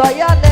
ดอยยาน